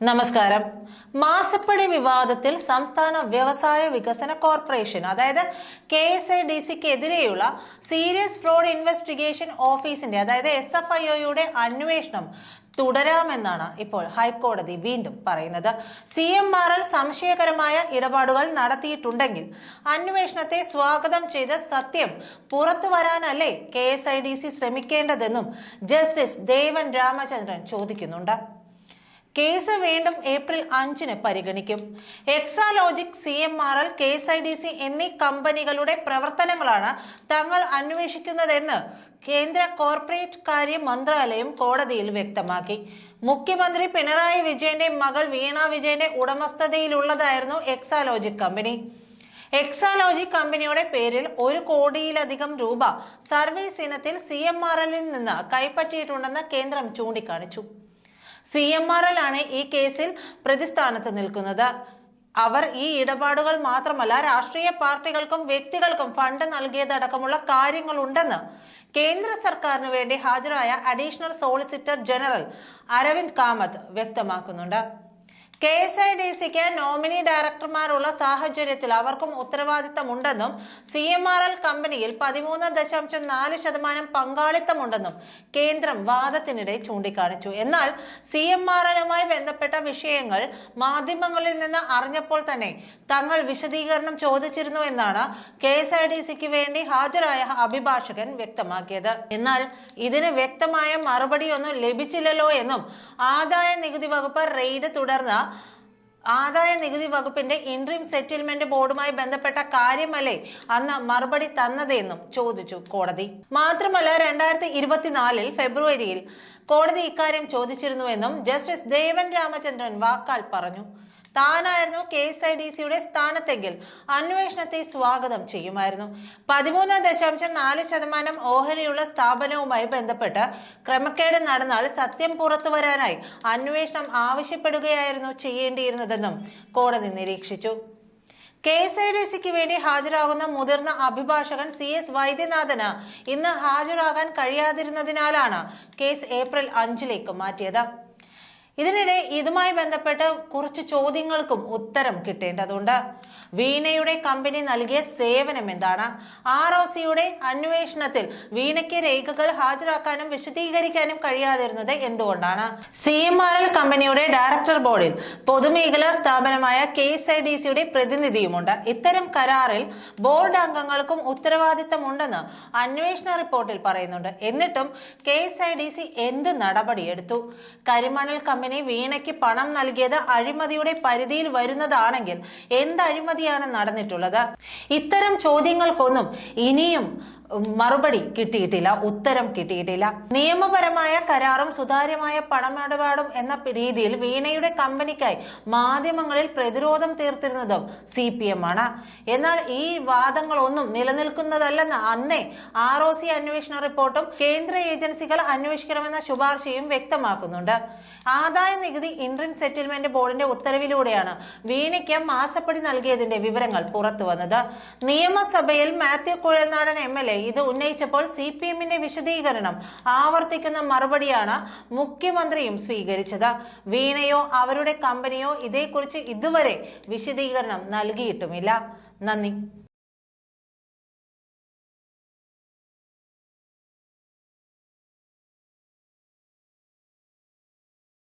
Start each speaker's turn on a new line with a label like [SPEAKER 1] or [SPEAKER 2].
[SPEAKER 1] നമസ്കാരം. മാസപ്പടി വിവാദത്തിൽ സംസ്ഥാന വ്യവസായ വികസന കോർപ്പറേഷൻ അതായത് കെ എസ് ഐ ഡി സിക്ക് എതിരെയുള്ള സീരിയസ് ഫ്രോഡ് ഇൻവെസ്റ്റിഗേഷൻ ഓഫീസിന്റെ അതായത് എസ് എഫ് ഐ ഒയുടെ അന്വേഷണം തുടരാമെന്നാണ് ഇപ്പോൾ ഹൈക്കോടതി വീണ്ടും പറയുന്നത്. സി എം ആർ എൽ സംശയകരമായ ഇടപാടുകൾ നടത്തിയിട്ടുണ്ടെങ്കിൽ അന്വേഷണത്തെ സ്വാഗതം ചെയ്ത സത്യം പുറത്തു വരാനല്ലേ K S I D C ശ്രമിക്കേണ്ടതെന്നും justice Devan Ramachandran ചോദിക്കുന്നുണ്ട്. കേസ് വീണ്ടും ഏപ്രിൽ അഞ്ചിന് പരിഗണിക്കും. Exalogic C M R L K S I D C എന്നീ കമ്പനികളുടെ പ്രവർത്തനങ്ങളാണ് തങ്ങൾ അന്വേഷിക്കുന്നതെന്ന് കേന്ദ്ര കോർപ്പറേറ്റ് കാര്യ മന്ത്രാലയം കോടതിയിൽ വ്യക്തമാക്കി. മുഖ്യമന്ത്രി പിണറായി വിജയന്റെ മകൾ വീണ വിജയന്റെ ഉടമസ്ഥതയിലുള്ളതായിരുന്നു എക്സാലോജിക് കമ്പനി. എക്സാലോജി കമ്പനിയുടെ പേരിൽ ഒരു കോടിയിലധികം രൂപ സർവീസ് ഇനത്തിൽ സി എം ആർ എല്ലിൽ നിന്ന് കൈപ്പറ്റിയിട്ടുണ്ടെന്ന് കേന്ദ്രം ചൂണ്ടിക്കാണിച്ചു. സി എം ആർ എൽ ആണ് ഈ കേസിൽ പ്രതിസ്ഥാനത്ത് നിൽക്കുന്നത്. അവർ ഈ ഇടപാടുകൾ മാത്രമല്ല രാഷ്ട്രീയ പാർട്ടികൾക്കും വ്യക്തികൾക്കും ഫണ്ട് നൽകിയതടക്കമുള്ള കാര്യങ്ങളുണ്ടെന്ന് കേന്ദ്ര സർക്കാരിന് വേണ്ടി ഹാജരായ additional solicitor general Aravind Kamath വ്യക്തമാക്കുന്നുണ്ട്. കെ എസ് ഐ ഡി സിക്ക് നോമിനി ഡയറക്ടർമാരുള്ള സാഹചര്യത്തിൽ അവർക്കും ഉത്തരവാദിത്തമുണ്ടെന്നും സി എം ആർ എൽ കമ്പനിയിൽ പതിമൂന്ന് ദശാംശം നാല് ശതമാനം പങ്കാളിത്തമുണ്ടെന്നും കേന്ദ്രം വാദത്തിനിടെ ചൂണ്ടിക്കാണിച്ചു. എന്നാൽ സി എം ആർ എല്ലുമായി ബന്ധപ്പെട്ട വിഷയങ്ങൾ മാധ്യമങ്ങളിൽ നിന്ന് അറിഞ്ഞപ്പോൾ തന്നെ തങ്ങൾ വിശദീകരണം ചോദിച്ചിരുന്നു എന്നാണ് കെ എസ് ഐ ഡി സിക്ക് വേണ്ടി ഹാജരായ അഭിഭാഷകൻ വ്യക്തമാക്കിയത്. എന്നാൽ ഇതിന് വ്യക്തമായ മറുപടിയൊന്നും ലഭിച്ചില്ലല്ലോ എന്നും ആദായ നികുതി വകുപ്പ് റെയ്ഡ് തുടർന്ന് ആദായ നികുതി വകുപ്പിന്റെ ഇൻട്രീം സെറ്റിൽമെന്റ് ബോർഡുമായി ബന്ധപ്പെട്ട കാര്യമല്ലേ അന്ന് മറുപടി തന്നതെന്നും ചോദിച്ചു കോടതി. മാത്രമല്ല രണ്ടായിരത്തി ഇരുപത്തിനാലിൽ ഫെബ്രുവരിയിൽ കോടതി ഇക്കാര്യം ചോദിച്ചിരുന്നുവെന്നും ജസ്റ്റിസ് ദേവൻ രാമചന്ദ്രൻ വാക്കാൽ പറഞ്ഞു. താനായിരുന്നു കെ എസ് ഐ ഡി സിയുടെ സ്ഥാനത്തെങ്കിൽ അന്വേഷണത്തെ സ്വാഗതം ചെയ്യുമായിരുന്നു. പതിമൂന്ന് ദശാംശം നാല് ശതമാനം ഓഹരിയുള്ള സ്ഥാപനവുമായി ബന്ധപ്പെട്ട് ക്രമക്കേട് നടന്നാൽ സത്യം പുറത്തു വരാനായി അന്വേഷണം ആവശ്യപ്പെടുകയായിരുന്നു ചെയ്യേണ്ടിയിരുന്നതെന്നും കോടതി നിരീക്ഷിച്ചു. കെ എസ് ഐ ഡി സിക്ക് വേണ്ടി ഹാജരാകുന്ന മുതിർന്ന അഭിഭാഷകൻ സി എസ് വൈദ്യനാഥന് ഇന്ന് ഹാജരാകാൻ കഴിയാതിരുന്നതിനാലാണ് കേസ് ഏപ്രിൽ അഞ്ചിലേക്ക് മാറ്റിയത്. ഇതിനിടെ ഇതുമായി ബന്ധപ്പെട്ട് കുറച്ച് ചോദ്യങ്ങൾക്കും ഉത്തരം കിട്ടേണ്ടതുണ്ട്. വീണയുടെ കമ്പനി നൽകിയ സേവനം എന്താണ്? ആർ ഒ സിയുടെ അന്വേഷണത്തിൽ വീണയ്ക്ക് രേഖകൾ ഹാജരാക്കാനും വിശദീകരിക്കാനും കഴിയാതിരുന്നത് എന്തുകൊണ്ടാണ്? സി എം ആർ എൽ കമ്പനിയുടെ ഡയറക്ടർ ബോർഡിൽ പൊതുമേഖലാ സ്ഥാപനമായ കെ എസ് ഐ ഡി സിയുടെ പ്രതിനിധിയുമുണ്ട്. ഇത്തരം കരാറിൽ ബോർഡ് അംഗങ്ങൾക്കും ഉത്തരവാദിത്തമുണ്ടെന്ന് അന്വേഷണ റിപ്പോർട്ടിൽ പറയുന്നുണ്ട്. എന്നിട്ടും K S I D C എന്ത് നടപടിയെടുത്തു? കരിമണൽ കമ്പനി വീണയ്ക്ക് പണം നൽകിയത് അഴിമതിയുടെ പരിധിയിൽ വരുന്നതാണെങ്കിൽ എന്ത് അഴിമതിയാണ് നടന്നിട്ടുള്ളത്. ഇത്തരം ചോദ്യങ്ങൾക്കൊന്നും ഇനിയും മറുപടി കിട്ടിയിട്ടില്ല ഉത്തരം കിട്ടിയിട്ടില്ല. നിയമപരമായ കരാറും സുതാര്യമായ പണമിടപാടും എന്ന രീതിയിൽ വീണയുടെ കമ്പനിക്കായി മാധ്യമങ്ങളിൽ പ്രതിരോധം തീർത്തിരുന്നതും സി പി എം ആണ്. എന്നാൽ ഈ വാദങ്ങളൊന്നും നിലനിൽക്കുന്നതല്ലെന്ന് അന്നേ ആർ ഒ സി അന്വേഷണ റിപ്പോർട്ടും കേന്ദ്ര ഏജൻസികൾ അന്വേഷിക്കണമെന്ന ശുപാർശയും വ്യക്തമാക്കുന്നുണ്ട്. ആദായ നികുതി ഇൻട്രീം സെറ്റിൽമെന്റ് ബോർഡിന്റെ ഉത്തരവിലൂടെയാണ് വീണയ്ക്ക് മാസപ്പടി നൽകിയതിന്റെ വിവരങ്ങൾ പുറത്തുവന്നത്. നിയമസഭയിൽ Mathew Kuzhalnadan M L A ഇത് ഉന്നയിച്ചപ്പോൾ സി പി എമ്മിന്റെ വിശദീകരണം ആവർത്തിക്കുന്ന മറുപടിയാണ് മുഖ്യമന്ത്രിയും സ്വീകരിച്ചത്. വീണയോ അവരുടെ കമ്പനിയോ ഇതേക്കുറിച്ച് ഇതുവരെ വിശദീകരണം നൽകിയിട്ടുമില്ല. നന്ദി.